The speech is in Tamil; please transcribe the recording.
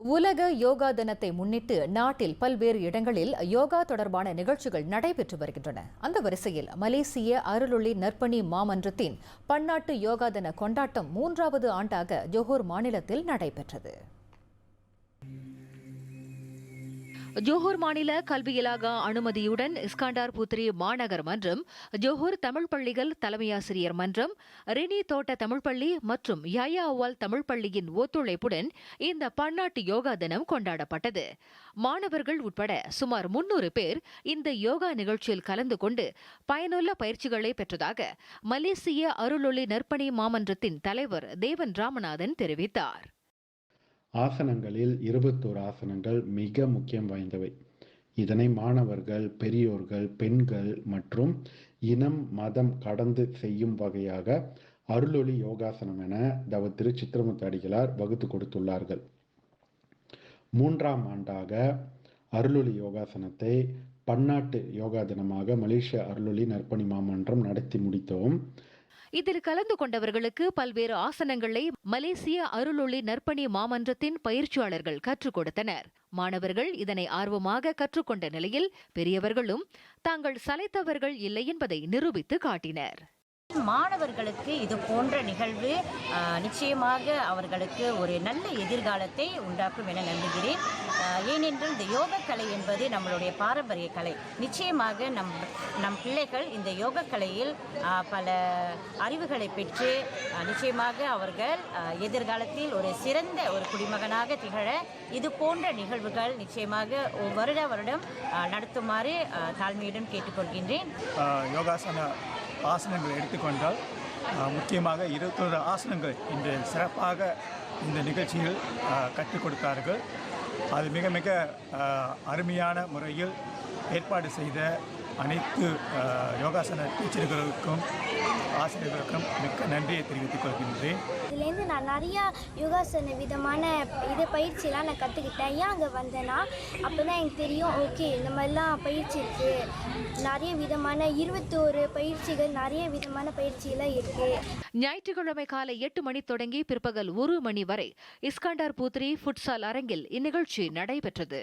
உலக யோகா தினத்தை முன்னிட்டு நாட்டில் பல்வேறு இடங்களில் யோகா தொடர்பான நிகழ்ச்சிகள் நடைபெற்று வருகின்றன. அந்த வரிசையில் மலேசிய அருளொளி நற்பணி மாமன்றத்தின் பன்னாட்டு யோகா தின கொண்டாட்டம் மூன்றாவது ஆண்டாக ஜோஹர் மாநிலத்தில் நடைபெற்றது. ஜோஹூர் மாநில கல்வி இலாகா அனுமதியுடன் இஸ்காண்டார் புத்ரி மாநகர் மன்றம் ஜோஹூர் தமிழ் பள்ளிகள் தலைமையாசிரியர் மன்றம் ரெனி தோட்ட தமிழ் பள்ளி மற்றும் யாயா அவால் தமிழ் பள்ளியின் ஒத்துழைப்புடன் இந்த பன்னாட்டு யோகா தினம் கொண்டாடப்பட்டது. மாணவர்கள் உட்பட சுமார் முன்னூறு பேர் இந்த யோகா நிகழ்ச்சியில் கலந்து கொண்டு பயனுள்ள பயிற்சிகளை பெற்றதாக மலேசிய அருளொளி நற்பணி மாமன்றத்தின் தலைவர் தேவன் ராமநாதன் தெரிவித்தார். ஆசனங்களில் இருபத்தோரு ஆசனங்கள் மிக முக்கியம் வாய்ந்தவை. இதனை மாணவர்கள் பெரியோர்கள் பெண்கள் மற்றும் இனம் மதம் கடந்து செய்யும் வகையாக அருளொளி யோகாசனம் என தவ திரு சித்திரமுத்து அடிகளார் வகுத்து கொடுத்துள்ளார்கள். மூன்றாம் ஆண்டாக அருளொளி யோகாசனத்தை பன்னாட்டு யோகா தினமாக மலேசிய அருளொளி நற்பணி மாமன்றம் நடத்தி முடித்தோம். இதில் கலந்து கொண்டவர்களுக்கு பல்வேறு ஆசனங்களை மலேசிய அருளொளி நற்பணி மாமன்றத்தின் பயிற்சியாளர்கள் கற்றுக் கொடுத்தனர். மாணவர்கள் இதனை ஆர்வமாக கற்றுக்கொண்ட நிலையில் பெரியவர்களும் தாங்கள் சளைத்தவர்கள் இல்லை என்பதை நிரூபித்து காட்டினர். மாணவர்களுக்கு இது போன்ற நிகழ்வு நிச்சயமாக அவர்களுக்கு ஒரு நல்ல எதிர்காலத்தை உண்டாக்கும் என நம்புகிறேன். ஏனென்றால் இந்த யோக கலை என்பது நம்மளுடைய பாரம்பரிய கலை. நிச்சயமாக நம் நம் பிள்ளைகள் இந்த யோக கலையில் பல அறிவுகளை பெற்று நிச்சயமாக அவர்கள் எதிர்காலத்தில் ஒரு சிறந்த ஒரு குடிமகனாக திகழ இது போன்ற நிகழ்வுகள் நிச்சயமாக வருட வருடம் நடத்துமாறு தாழ்மையுடன் கேட்டுக்கொள்கின்றேன். யோகாசன ஆசனங்கள் எடுத்துக்கொண்டால் முக்கியமாக இருபத்தொரு ஆசனங்கள் இன்று சிறப்பாக இந்த நிகழ்ச்சியில் கற்றுக் கொடுத்தார்கள். அது மிக மிக அருமையான முறையில் ஏற்பாடு செய்த அனைத்து யோகாசன டீச்சர்களுக்கும் ஆசிரியர்களுக்கும் மிக்க நன்றியை தெரிவித்துக் கொள்கின்றேன். இதுலேருந்து நான் நிறையா யோகாசன விதமான இது பயிற்சியெலாம் நான் கற்றுக்கிட்டேன் ஏன் அங்கே வந்தேன்னா அப்போ தான் எனக்கு தெரியும் ஓகே இந்த மாதிரிலாம் பயிற்சி இருக்குது நிறைய விதமான இருபத்தோரு பயிற்சிகள் நிறைய விதமான பயிற்சியெல்லாம் இருக்குது ஞாயிற்றுக்கிழமை காலை எட்டு மணி தொடங்கி பிற்பகல் ஒரு மணி வரை இஸ்காண்டார் பூத்ரி ஃபுட்சால் அரங்கில் இந்நிகழ்ச்சி நடைபெற்றது.